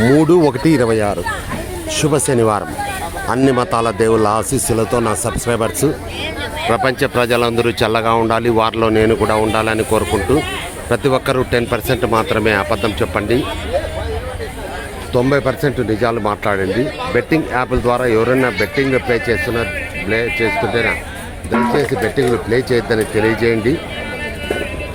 మూడు ఒకటి ఇరవై ఆరు. శుభ శనివారం. అన్ని మతాల దేవుళ్ళ ఆశీస్సులతో నా సబ్స్క్రైబర్స్ ప్రపంచ ప్రజలందరూ చల్లగా ఉండాలి వారిలో నేను కూడా ఉండాలని కోరుకుంటూ ప్రతి ఒక్కరూ టెన్ పర్సెంట్ మాత్రమే అబద్ధం చెప్పండి. తొంభై పర్సెంట్ నిజాలు మాట్లాడండి. బెట్టింగ్ యాప్ల ద్వారా ఎవరైనా బెట్టింగ్ ప్లే చేస్తున్న ప్లే చేస్తుంటేనా దయచేసి బెట్టింగ్లు ప్లే చేయొద్దని తెలియజేయండి.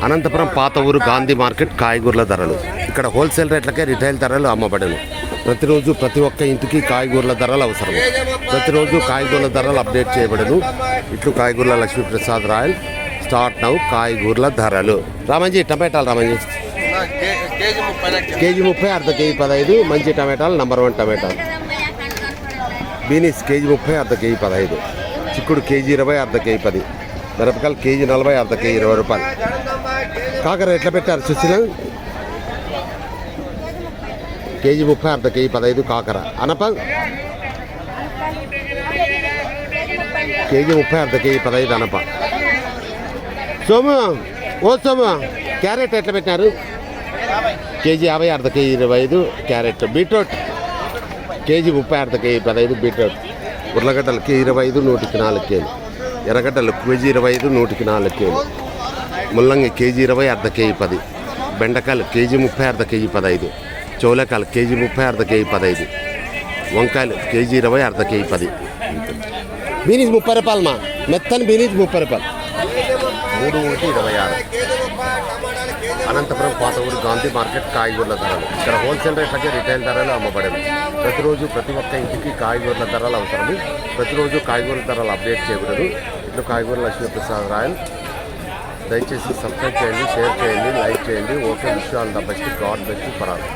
అనంతపురం పాత ఊరు గాంధీ మార్కెట్ కాయగూరల ధరలు. ఇక్కడ హోల్సేల్ రేట్లకే రిటైల్ ధరలు అమ్మబడను. ప్రతిరోజు ప్రతి ఒక్క ఇంటికి కాయగూరల ధరలు అవసరం. ప్రతిరోజు కాయగూరల ధరలు అప్డేట్ చేయబడను. ఇట్లు కాయగూరల లక్ష్మీప్రసాద్ రాయల్. స్టార్ట్ నౌ కాయగూరల ధరలు. రామంజీ టమాటాలు రామంజీ. కేజీ ముప్పై కేజీ ముప్పై అర్ధ కేజీ పదహైదు. మంచి టమాటాలు నంబర్ వన్ టమాటాలు. బీనీస్ కేజీ ముప్పై అర్ధ కేజీ పదహైదు. చిక్కుడు కేజీ ఇరవై అర్ధ కేజీ పది. మిరపకాయలు కేజీ నలభై అర్ధ కేజీ ఇరవై రూపాయలు. కాకర ఎట్లా పెట్టారు సుశీల? కేజీ ముప్పై అర్ధ కేజీ పదహైదు కాకర. అనప? కేజీ ముప్పై అర్ధ కేజీ పదహైదు అనప. సోము ఓ సోము క్యారెట్ ఎట్లా పెట్టినారు? కేజీ యాభై అర్ధ కేజీ ఇరవై ఐదు క్యారెట్ బీట్రూట్. కేజీ ముప్పై అర్ధ కేజీ పదహైదు బీట్రూట్. ఉర్లగడ్డలు ఇరవై ఐదు నూటికి నాలుగు కేజీ. ఎర్రగడ్డలు కేజీ ఇరవై ఐదు నూటికి నాలుగు కేజీ. ముల్లంగి కేజీ ఇరవై అర్ధ కేజీ పది. బెండకాయలు కేజీ ముప్పై అర్ధ కేజీ పదహైదు చౌలకాయలు కేజీ ముప్పై అర్ధ కేజీ పదహైదు వంకాయలు కేజీ ఇరవై అర్ధ కేజీ పది. బీనీస్ ముప్పై రూపాయలు మా. మెత్తని బీనీస్ ముప్పై రూపాయలు. మూడు ఒకటి ఇరవై ఆరు. అనంతపురం కోటగూరు గాంధీ మార్కెట్ కాయగూరల ధరలు. ఇక్కడ హోల్సేల్ రేట్లకే రిటైల్ ధరలు అమ్మబడేవి. ప్రతిరోజు ప్రతి ఒక్క ఇంటికి కాయగూరల ధరలు అవసరము. ప్రతిరోజు కాయగూరల ధరలు అప్డేట్ చేయకూడదు. ఇట్లు కాయగూరల లక్ష్మీప్రసాద్ రాయల్. దయచేసి సబ్స్క్రైబ్ చేయండి షేర్ చేయండి లైక్ చేయండి. ఓకే విషయాలు ద బెస్ట్ గాడ్ బెస్ట్ పరాలు.